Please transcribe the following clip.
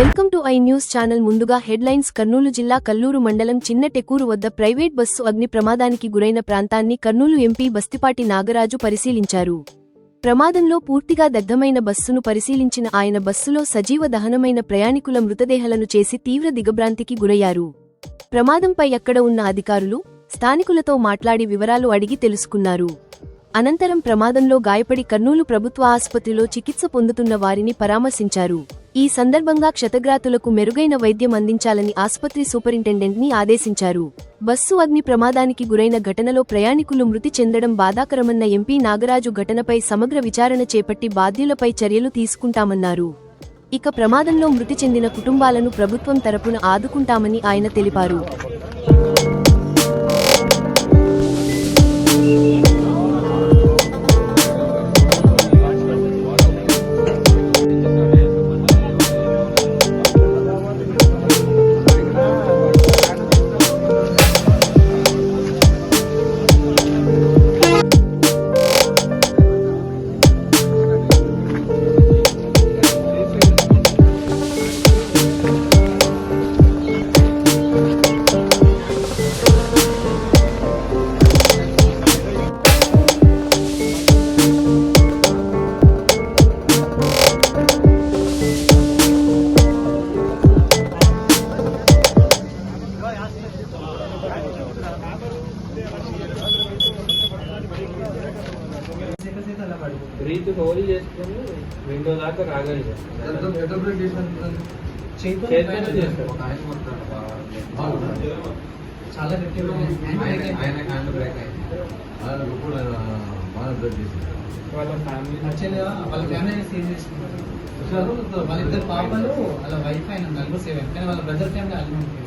Welcome to I news channel. ముందుగా headlines Kurnool జిల్లా కల్లూరు మండలం చిన్న టెకూరు వద్ద ప్రైవేట్ బస్సు అగ్ని ప్రమాదానికి గురైన ప్రాంతాన్ని కర్నూలు ఎంపీ బస్తిపాటి నాగరాజు పరిశీలించారు. ప్రమాదంలో పూర్తిగా దగ్ధమైన బస్సును పరిశీలించిన ఆయన బస్సులో సజీవ దహనమైన ప్రయాణికుల మృతదేహాలను చేసి తీవ్ర దిగభ్రాంతికి గురయ్యారు. ప్రమాదంపై అక్కడ ఉన్న అధికారులు స్థానికులతో మాట్లాడి వివరాలు అడిగి తెలుసుకున్నారు. అనంతరం ప్రమాదంలో గాయపడి కర్నూలు ప్రభుత్వ ఆసుపత్రిలో చికిత్స పొందుతున్న వారిని పరామర్శించారు. ఈ సందర్భంగా క్షతగ్రాతులకు మెరుగైన వైద్యం అందించాలని ఆసుపత్రి సూపరింటెండెంట్ని ఆదేశించారు. బస్సు అగ్ని ప్రమాదానికి గురైన ఘటనలో ప్రయాణికులు మృతి చెందడం బాధాకరమన్న ఎంపీ నాగరాజు ఘటనపై సమగ్ర విచారణ చేపట్టి బాధ్యులపై చర్యలు తీసుకుంటామన్నారు. ఇక ప్రమాదంలో మృతి చెందిన కుటుంబాలను ప్రభుత్వం తరపున ఆదుకుంటామని ఆయన తెలిపారు. రీతి హోల్ చేసుకుని విండో దాకా రాగలిగా చాలా. వాళ్ళ ఫ్యామిలీ యాక్చువల్గా వాళ్ళ ఫ్యామిలీ సేవ్ చేసుకున్నారు. వాళ్ళ ఇద్దరు పాపలు వాళ్ళ వైఫ్ ఆయన నలుగురు సేవ్ అయ్యారు కానీ వాళ్ళ బ్రదర్ ఫ్యామిలీ అల్లు ఉంటుంది